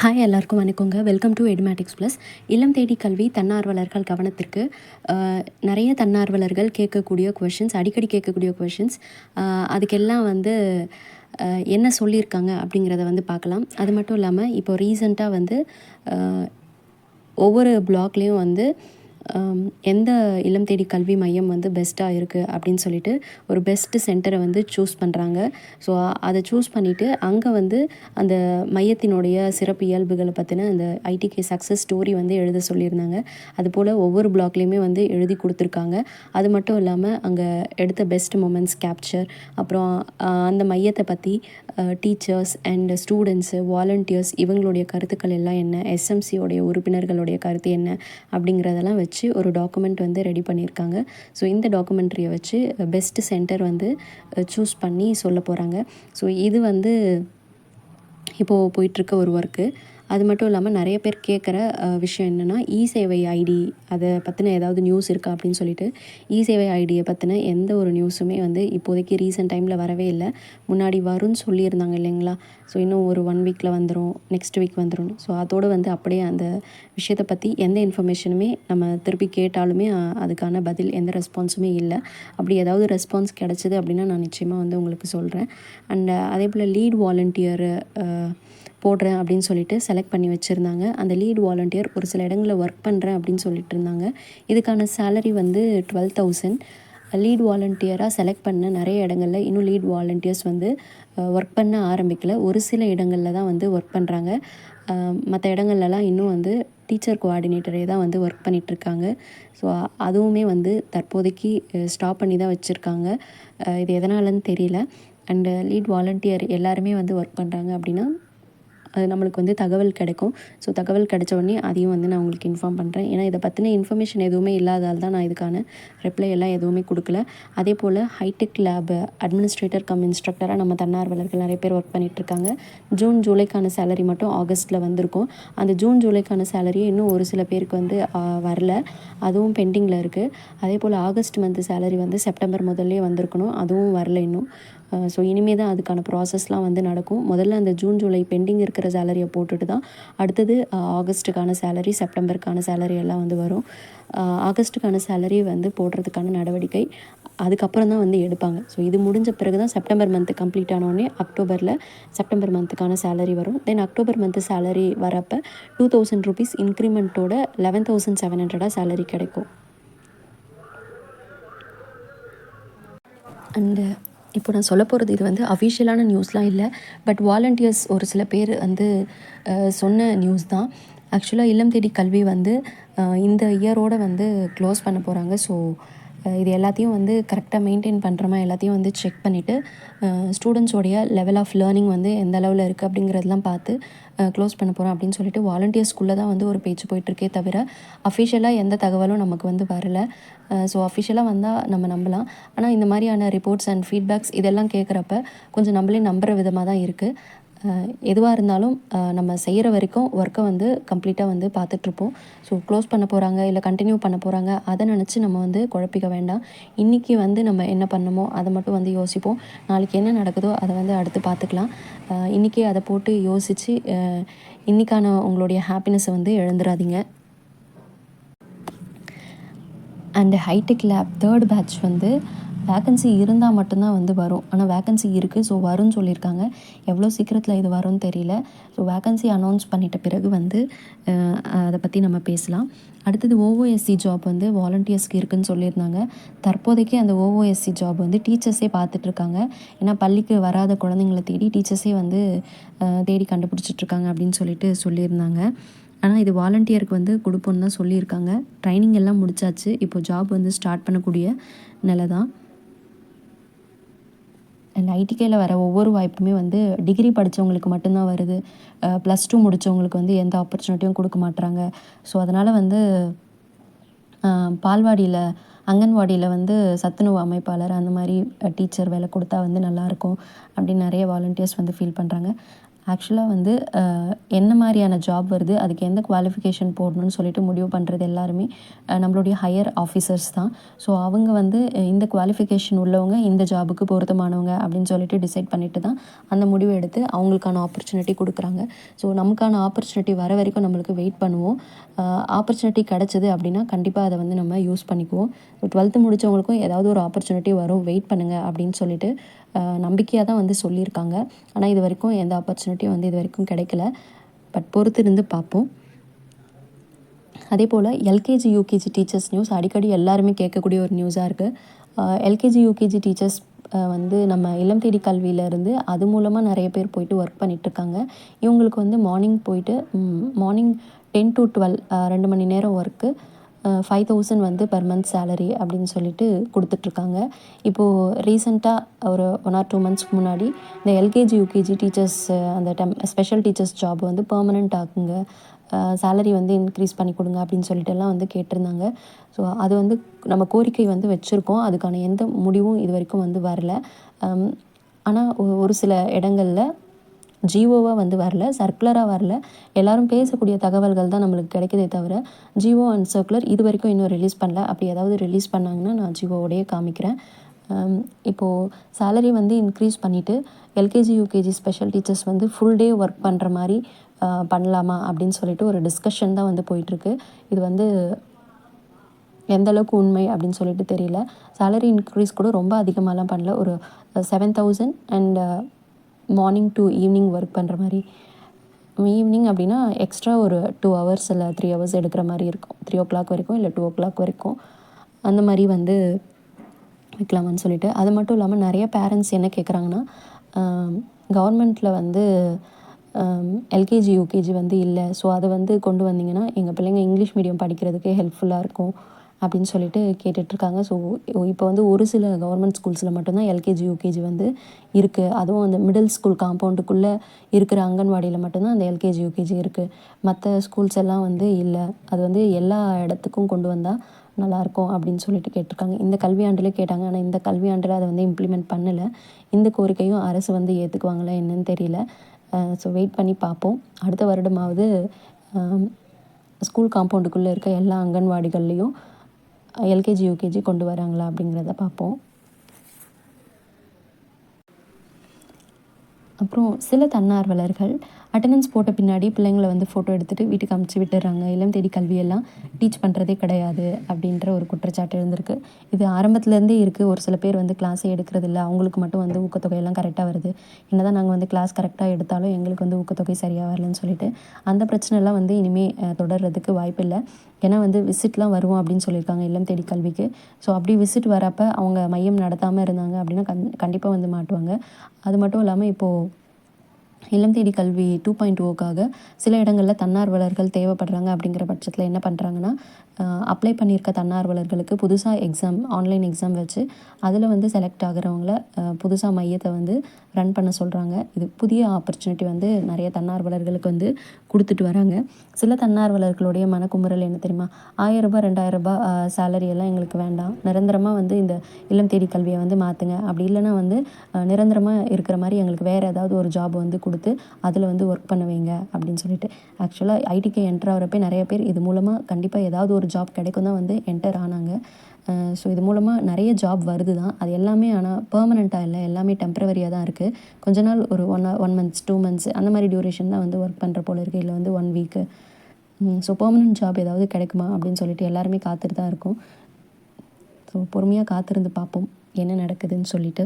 Hi எல்லாருக்கும் வணக்கங்க. Welcome to Edumatics plus இல்லம் தேடி கல்வி தன்னார்வலர்கள் கவனத்திற்கு நிறைய தன்னார்வலர்கள் கேட்கக்கூடிய கொஷின்ஸ் அடிக்கடி கேட்கக்கூடிய கொஷின்ஸ் அதுக்கெல்லாம் வந்து என்ன சொல்லியிருக்காங்க அப்படிங்கிறத வந்து பார்க்கலாம். அது மட்டும் இல்லாமல் இப்போ ரீசண்டாக வந்து ஒவ்வொரு பிளாக்லேயும் வந்து எந்த இல்லம் தேடி கல்வி மையம் வந்து பெஸ்ட்டாக இருக்குது அப்படின்னு சொல்லிட்டு ஒரு பெஸ்ட்டு சென்டரை வந்து சூஸ் பண்ணுறாங்க ஸோ அதை சூஸ் பண்ணிவிட்டு அங்கே வந்து அந்த மையத்தினுடைய சிறப்பு இயல்புகளை பற்றின அந்த ஐடிகே சக்ஸஸ் ஸ்டோரி வந்து எழுத சொல்லியிருந்தாங்க. அதுபோல் ஒவ்வொரு பிளாக்லேயுமே வந்து எழுதி கொடுத்துருக்காங்க. அது மட்டும் இல்லாமல் அங்கே எடுத்த பெஸ்ட் மூமெண்ட்ஸ் கேப்சர் அப்புறம் அந்த மையத்தை பற்றி டீச்சர்ஸ் அண்ட் ஸ்டூடெண்ட்ஸு வாலண்டியர்ஸ் இவங்களுடைய கருத்துக்கள் எல்லாம் என்ன? எஸ்எம்சியோடைய உறுப்பினர்களுடைய கருத்து என்ன? அப்படிங்கிறதெல்லாம் வச்சு ஒரு டாக்குமெண்ட் வந்து ரெடி பண்ணியிருக்காங்க. ஸோ இந்த டாக்குமெண்ட்ரியை வச்சு பெஸ்ட் சென்டர் வந்து சூஸ் பண்ணி சொல்ல போகிறாங்க ஸோ இது வந்து இப்போது போயிட்டுருக்க ஒரு ஒர்க்கு அது மட்டும் இல்லாமல் நிறைய பேர் கேட்குற விஷயம் என்னென்னா இ சேவை ஐடி அதை பற்றின ஏதாவது நியூஸ் இருக்கா அப்படின்னு சொல்லிட்டு இ சேவை ஐடியை பற்றின எந்த ஒரு நியூஸுமே வந்து இப்போதைக்கு ரீசெண்ட் டைமில் வரவே இல்லை. முன்னாடி வரும்னு சொல்லியிருந்தாங்க இல்லைங்களா? ஸோ இன்னும் ஒரு ஒன் வீக்கில் வந்துடும் நெக்ஸ்ட் வீக் வந்துடும் ஸோ அதோடு வந்து அப்படியே அந்த விஷயத்தை பற்றி எந்த இன்ஃபர்மேஷனுமே நம்ம திருப்பி கேட்டாலுமே அதுக்கான பதில் எந்த ரெஸ்பான்ஸுமே இல்லை. அப்படி ஏதாவது ரெஸ்பான்ஸ் கிடச்சிது அப்படின்னா நான் நிச்சயமாக வந்து உங்களுக்கு சொல்கிறேன் அண்ட் அதே போல் லீட் வாலண்டியர் போடுறேன் அப்படின்னு சொல்லிட்டு செலக்ட் பண்ணி வச்சுருந்தாங்க. அந்த லீட் வாலண்டியர் ஒரு சில இடங்களில் ஒர்க் பண்ணுறேன் அப்படின்னு சொல்லிட்டு இருந்தாங்க. இதுக்கான சேலரி வந்து டுவெல் தௌசண்ட் லீட் வாலண்டியராக செலக்ட் பண்ண நிறைய இடங்களில் இன்னும் லீட் வாலண்டியர்ஸ் வந்து ஒர்க் பண்ண ஆரம்பிக்கல. ஒரு சில இடங்களில் தான் வந்து ஒர்க் பண்ணுறாங்க மற்ற இடங்கள்லலாம் இன்னும் வந்து டீச்சர் கோஆர்டினேட்டரே தான் வந்து ஒர்க் பண்ணிகிட்ருக்காங்க ஸோ அதுவுமே வந்து தற்போதைக்கு ஸ்டாப் பண்ணி தான் வச்சுருக்காங்க. இது எதனாலன்னு தெரியல. அண்டு லீட் வாலண்டியர் எல்லாருமே வந்து ஒர்க் பண்ணுறாங்க அப்படின்னா நம்மளுக்கு வந்து தகவல் கிடைக்கும். ஸோ தகவல் கிடைச்ச உடனே அதையும் வந்து நான் உங்களுக்கு இன்ஃபார்ம் பண்ணுறேன் ஏன்னா இதை பற்றின இன்ஃபர்மேஷன் எதுவுமே இல்லாதால் தான் நான் இதுக்கான ரிப்ளை எல்லாம் எதுவுமே கொடுக்கல. அதே போல் ஹைடெக் லேப் அட்மினிஸ்ட்ரேட்டர் கம் இன்ஸ்ட்ரக்டராக நம்ம தன்னார்வலர்கள் நிறைய பேர் ஒர்க் பண்ணிகிட்ருக்காங்க ஜூன் ஜூலைக்கான சேலரி மட்டும் ஆகஸ்ட்டில் வந்திருக்கும். அந்த ஜூன் ஜூலைக்கான சேலரியே இன்னும் ஒரு சில பேருக்கு வந்து வரல. அதுவும் பெண்டிங்கில் இருக்குது அதே போல் ஆகஸ்ட் மந்த் சேலரி வந்து செப்டம்பர் முதல்லே வந்திருக்கணும். அதுவும் வரல இன்னும். ஸோ இனிமேல் தான் அதுக்கான ப்ராசஸ்லாம் வந்து நடக்கும். முதல்ல அந்த ஜூன் ஜூலை பெண்டிங் இருக்கிற சேலரியை போட்டுட்டு தான் அடுத்தது ஆகஸ்ட்டுக்கான சேலரி செப்டம்பருக்கான சேலரி எல்லாம் வந்து வரும். ஆகஸ்ட்டுக்கான சேலரி வந்து போடுறதுக்கான நடவடிக்கை அதுக்கப்புறம் தான் வந்து எடுப்பாங்க. ஸோ இது முடிஞ்ச பிறகு தான் செப்டம்பர் மந்த்து கம்ப்ளீட் ஆனோடனே அக்டோபரில் செப்டம்பர் மந்த்துக்கான சேலரி வரும். தென் அக்டோபர் மந்த்து சேலரி வரப்போ டூ தௌசண்ட் ருபீஸ் இன்க்ரிமெண்ட்டோட லெவன் தௌசண்ட் செவன் ஹண்ட்ரடாக சேலரி கிடைக்கும். அண்டு இப்போ நான் சொல்ல போகிறது இது வந்து அஃபிஷியலான நியூஸ்லாம் இல்லை பட் வாலண்டியர்ஸ் ஒரு சில பேர் வந்து சொன்ன நியூஸ் தான். ஆக்சுவலாக இல்லம் தேடி கல்வி வந்து இந்த இயரோட வந்து க்ளோஸ் பண்ண போகிறாங்க ஸோ இது எல்லாத்தையும் வந்து கரெக்டாக மெயின்டைன் பண்ணுறோமா எல்லாத்தையும் வந்து செக் பண்ணிவிட்டு ஸ்டூடெண்ட்ஸோடைய லெவல் ஆஃப் லேர்னிங் வந்து எந்த அளவில் இருக்குது அப்படிங்கிறதெல்லாம் பார்த்து க்ளோஸ் பண்ண போகிறோம் அப்படின்னு சொல்லிட்டு வாலண்டியர்ஸ்குள்ளே தான் வந்து ஒரு பேச்சு போயிட்டுருக்கே தவிர அஃபிஷியலாக எந்த தகவலும் நமக்கு வந்து வரல. ஸோ அஃபிஷியலாக வந்தால் நம்ம நம்பலாம். ஆனால் இந்த மாதிரியான ரிப்போர்ட்ஸ் அண்ட் ஃபீட்பேக்ஸ் இதெல்லாம் கேட்குறப்ப கொஞ்சம் நம்மளே நம்புகிற விதமாக தான் இருக்குது எதுவாக இருந்தாலும் நம்ம செய்கிற வரைக்கும் ஒர்க்கை வந்து கம்ப்ளீட்டாக வந்து பார்த்துட்ருப்போம் ஸோ க்ளோஸ் பண்ண போகிறாங்க இல்லை கண்டினியூ பண்ண போகிறாங்க அதை நினச்சி நம்ம வந்து குழப்பிக்க வேண்டாம். இன்றைக்கி வந்து நம்ம என்ன பண்ணமோ அதை மட்டும் வந்து யோசிப்போம். நாளைக்கு என்ன நடக்குதோ அதை வந்து அடுத்து பார்த்துக்கலாம் இன்றைக்கி அதை போட்டு யோசித்து இன்றைக்கான உங்களுடைய ஹாப்பினஸை வந்து எழுந்துடாதீங்க and hitech lab third batch வந்து வேக்கன்சி இருந்தால் மட்டும்தான் வந்து வரும். ஆனால் வேக்கன்சி இருக்குது ஸோ வரும்னு சொல்லியிருக்காங்க. எவ்வளோ சீக்கிரத்தில் இது வரும்னு தெரியல. ஸோ வேக்கன்சி அனௌன்ஸ் பண்ணிட்ட பிறகு வந்து அதை பற்றி நம்ம பேசலாம். அடுத்தது ஓஓஎஸ்சி ஜாப் வந்து வாலண்டியர்ஸ்க்கு இருக்குன்னு சொல்லியிருந்தாங்க. தற்போதைக்கு அந்த ஓஓஎஸ்சி ஜாப் வந்து டீச்சர்ஸே பார்த்துட்ருக்காங்க ஏன்னா பள்ளிக்கு வராத குழந்தைங்கள தேடி டீச்சர்ஸே வந்து தேடி கண்டுபிடிச்சிட்ருக்காங்க அப்படின்னு சொல்லிட்டு சொல்லியிருந்தாங்க. ஆனால் இது வாலண்டியருக்கு வந்து கொடுப்போன்னு தான் சொல்லியிருக்காங்க. ட்ரைனிங் எல்லாம் முடிச்சாச்சு. இப்போ ஜாப் வந்து ஸ்டார்ட் பண்ணக்கூடிய நிலை தான் ஐடிகேயில் வர ஒவ்வொரு வாய்ப்புமே வந்து டிகிரி படித்தவங்களுக்கு மட்டும்தான் வருது. ப்ளஸ் டூ முடித்தவங்களுக்கு வந்து எந்த ஆப்பர்ச்சுனிட்டியும் கொடுக்க மாட்டுறாங்க ஸோ அதனால் வந்து பால்வாடியில் அங்கன்வாடியில் வந்து சத்துணவு அமைப்பாளர் அந்த மாதிரி டீச்சர் வேலை கொடுத்தா வந்து நல்லாயிருக்கும் அப்படின்னு நிறைய வாலண்டியர்ஸ் வந்து ஃபீல் பண்ணுறாங்க ஆக்சுவலாக வந்து என்ன மாதிரியான ஜாப் வருது அதுக்கு எந்த குவாலிஃபிகேஷன் போடணும்னு சொல்லிட்டு முடிவு பண்ணுறது எல்லாருமே நம்மளுடைய ஹையர் ஆஃபீஸர்ஸ் தான். ஸோ அவங்க வந்து இந்த குவாலிஃபிகேஷன் உள்ளவங்க இந்த ஜாபுக்கு பொருத்தமானவங்க அப்படின்னு சொல்லிட்டு டிசைட் பண்ணிட்டு தான் அந்த முடிவு எடுத்து அவங்களுக்கான ஆப்பர்ச்சுனிட்டி கொடுக்குறாங்க. ஸோ நமக்கான ஆப்பர்ச்சுனிட்டி வர வரைக்கும் நம்மளுக்கு வெயிட் பண்ணுவோம். ஆப்பர்ச்சுனிட்டி கிடச்சிது அப்படின்னா கண்டிப்பாக அதை வந்து நம்ம யூஸ் பண்ணிக்குவோம். டுவெல்த்து முடித்தவங்களுக்கும் ஏதாவது ஒரு ஆப்பர்ச்சுனிட்டி வரும். வெயிட் பண்ணுங்கள் அப்படின்னு சொல்லிட்டு நம்பிக்கையாக தான் வந்து சொல்லியிருக்காங்க. ஆனால் இது வரைக்கும் எந்த ஆப்பர்ச்சுனிட்டியும் வந்து இது வரைக்கும் கிடைக்கல. பட் பொறுத்து இருந்து பார்ப்போம். அதே போல் எல்கேஜி யூகேஜி டீச்சர்ஸ் நியூஸ் அடிக்கடி எல்லாருமே கேட்கக்கூடிய ஒரு நியூஸாக இருக்குது எல்கேஜி யூகேஜி டீச்சர்ஸ் வந்து நம்ம இல்லம் தேடி கல்வியிலேருந்து அது மூலமாக நிறைய பேர் போயிட்டு ஒர்க் பண்ணிகிட்ருக்காங்க இவங்களுக்கு வந்து மார்னிங் போயிட்டு மார்னிங் டென் டு டுவெல் ரெண்டு மணி நேரம் ஒர்க்கு ஃபைவ் தௌசண்ட் வந்து பர் மந்த் சேலரி அப்படின்னு சொல்லிட்டு கொடுத்துட்ருக்காங்க. இப்போது ரீசெண்டாக ஒரு ஒன் ஆர் டூ மந்த்ஸ்க்கு முன்னாடி இந்த எல்கேஜி யூகேஜி டீச்சர்ஸ் அந்த டெம் ஸ்பெஷல் டீச்சர்ஸ் ஜாப் வந்து பெர்மனெண்ட் ஆக்குங்க. சேலரி வந்து இன்க்ரீஸ் பண்ணி கொடுங்க அப்படின்னு சொல்லிட்டு எல்லாம் வந்து கேட்டிருந்தாங்க. ஸோ அது வந்து நம்ம கோரிக்கை வந்து வச்சுருக்கோம். அதுக்கான எந்த முடிவும் இது வரைக்கும் வந்து வரல. ஆனால் ஒரு சில இடங்களில் ஜிஓவாக வந்து வரல சர்க்குலராக வரல. எல்லாரும் பேசக்கூடிய தகவல்கள் தான் நம்மளுக்கு கிடைக்குதே தவிர ஜிஓ அண்ட் சர்க்குலர் இது வரைக்கும் இன்னும் ரிலீஸ் பண்ணல. அப்படி ஏதாவது ரிலீஸ் பண்ணாங்கன்னா நான் ஜிஓவோடையே காமிக்கிறேன். இப்போது சேலரி வந்து இன்க்ரீஸ் பண்ணிவிட்டு எல்கேஜி யூகேஜி ஸ்பெஷல் டீச்சர்ஸ் வந்து ஃபுல் டே ஒர்க் பண்ணுற மாதிரி பண்ணலாமா அப்படின்னு சொல்லிட்டு ஒரு டிஸ்கஷன் தான் வந்து போயிட்டுருக்கு. இது வந்து எந்த அளவுக்கு உண்மை அப்படின்னு சொல்லிட்டு தெரியல. சேலரி இன்க்ரீஸ் கூட ரொம்ப அதிகமாகலாம் பண்ணல. ஒரு seven thousand and morning to evening work பண்ணுற மாதிரி. ஈவினிங் அப்படின்னா எக்ஸ்ட்ரா ஒரு டூ ஹவர்ஸ் இல்லை த்ரீ ஹவர்ஸ் எடுக்கிற மாதிரி இருக்கும். த்ரீ ஓ கிளாக் வரைக்கும் இல்லை டூ ஓ கிளாக் வரைக்கும். அந்த மாதிரி வந்து வைக்கலாமான்னு சொல்லிட்டு. அது மட்டும் இல்லாமல் நிறைய பேரண்ட்ஸ் என்ன கேட்குறாங்கன்னா கவர்மெண்ட்டில் வந்து எல்கேஜி யூகேஜி வந்து இல்லை. ஸோ அதை வந்து கொண்டு வந்தீங்கன்னா எங்கள் பிள்ளைங்க இங்கிலீஷ் மீடியம் படிக்கிறதுக்கு ஹெல்ப்ஃபுல்லாக இருக்கும். அப்படின்னு சொல்லிட்டு கேட்டுட்ருக்காங்க. ஸோ இப்போ வந்து ஒரு சில கவர்மெண்ட் ஸ்கூல்ஸில் மட்டும்தான் எல்கேஜி யூகேஜி வந்து இருக்குது அதுவும் அந்த மிடில் ஸ்கூல் காம்பவுண்டுக்குள்ளே இருக்கிற அங்கன்வாடியில் மட்டும்தான் அந்த எல்கேஜி யூகேஜி இருக்குது மற்ற ஸ்கூல்ஸ் எல்லாம் வந்து இல்லை. அது வந்து எல்லா இடத்துக்கும் கொண்டு வந்தால் நல்லாயிருக்கும் அப்படின்னு சொல்லிட்டு கேட்டிருக்காங்க இந்த கல்வியாண்டிலே கேட்டாங்க. ஆனால் இந்த கல்வியாண்டில் அதை வந்து இம்ப்ளிமெண்ட் பண்ணலை. இந்த கோரிக்கையும் அரசு வந்து ஏற்றுக்குவாங்களா என்னன்னு தெரியல. ஸோ வெயிட் பண்ணி பார்ப்போம். அடுத்த வருடமாவது ஸ்கூல் காம்பவுண்டுக்குள்ளே இருக்க எல்லா அங்கன்வாடிகள்லேயும் எல்கேஜி யூகேஜி கொண்டு வராங்களா அப்படிங்கிறத பார்ப்போம். அப்புறம் சில தன்னார்வலர்கள் அட்டண்டன்ஸ் போட்ட பின்னாடி பிள்ளைங்களை வந்து ஃபோட்டோ எடுத்துகிட்டு வீட்டுக்கு அமுச்சு விட்டுறாங்க. இல்லம் தேடி கல்வியெல்லாம் டீச் பண்ணுறதே கிடையாது அப்படின்ற ஒரு குற்றச்சாட்டு இருந்திருக்கு. இது ஆரம்பத்துலேருந்தே இருக்குது ஒரு சில பேர் வந்து கிளாஸே எடுக்கிறது இல்லை. அவங்களுக்கு மட்டும் வந்து ஊக்கத்தொகையெல்லாம் கரெக்டாக வருது. என்ன தான் நாங்கள் வந்து கிளாஸ் கரெக்டாக எடுத்தாலும் எங்களுக்கு வந்து ஊக்கத்தொகை சரியாக வரலன்னு சொல்லிட்டு அந்த பிரச்சனைலாம் வந்து இனிமேல் தொடர்றதுக்கு வாய்ப்பில்லை ஏன்னா வந்து விசிட்லாம் வருவோம் அப்படின்னு சொல்லியிருக்காங்க இல்லம் தேடி கல்விக்கு. ஸோ அப்படி விசிட் வரப்போ அவங்க மையம் நடத்தாமல் இருந்தாங்க அப்படின்னா கண் கண்டிப்பாக வந்து மாட்டுவாங்க. அது மட்டும் இல்லாமல் இப்போது இல்லம் தேடி கல்வி டூ பாயிண்ட் ஓக்காக சில இடங்களில் தன்னார்வலர்கள் தேவைப்படுறாங்க அப்படிங்கிற பட்சத்தில் என்ன பண்ணுறாங்கன்னா அப்ளை பண்ணியிருக்க தன்னார்வலர்களுக்கு புதுசாக எக்ஸாம் ஆன்லைன் எக்ஸாம் வச்சு அதில் வந்து செலக்ட் ஆகிறவங்கள புதுசாக மையத்தை வந்து ரன் பண்ண சொல்கிறாங்க இது புதிய ஆப்பர்ச்சுனிட்டி வந்து நிறைய தன்னார்வலர்களுக்கு வந்து கொடுத்துட்டு வராங்க. சில தன்னார்வலர்களுடைய மனக்குமுறல் என்ன தெரியுமா? ஆயிரரூபா ரெண்டாயிரரூபா சேலரி எல்லாம் எங்களுக்கு வேண்டாம். நிரந்தரமாக வந்து இந்த இல்லம் தேடி கல்வியை வந்து மாற்றுங்க அப்படி இல்லைன்னா வந்து நிரந்தரமாக இருக்கிற மாதிரி எங்களுக்கு வேறு ஏதாவது ஒரு ஜாப் வந்து கொடுத்து அதில் வந்து ஒர்க் பண்ண வைங்க அப்படின்னு சொல்லிட்டு. ஆக்சுவலாக ஐடிக்கு என்டர் ஆகிறப்ப நிறைய பேர் இது மூலமாக கண்டிப்பாக ஏதாவது ஒரு ஜாப் கிடைக்கும் தான் வந்து என்டர் ஆனாங்க. ஸோ இது மூலமாக நிறைய ஜாப் வருது தான் அது எல்லாமே ஆனால் பெர்மனெண்ட்டாக இல்லை. எல்லாமே டெம்ப்ரவரியாக தான் இருக்குது கொஞ்ச நாள் ஒரு one one months two months அந்த மாதிரி டியூரேஷன் தான் வந்து ஒர்க் பண்ணுற போல இருக்குது இல்லை வந்து one week so permanent job ஏதாவது கிடைக்குமா அப்படின்னு சொல்லிட்டு எல்லாருமே காத்துட்டு தான் இருக்கோம். ஸோ பொறுமையாக காத்திருந்து பார்ப்போம். என்ன நடக்குதுன்னு சொல்லிட்டு.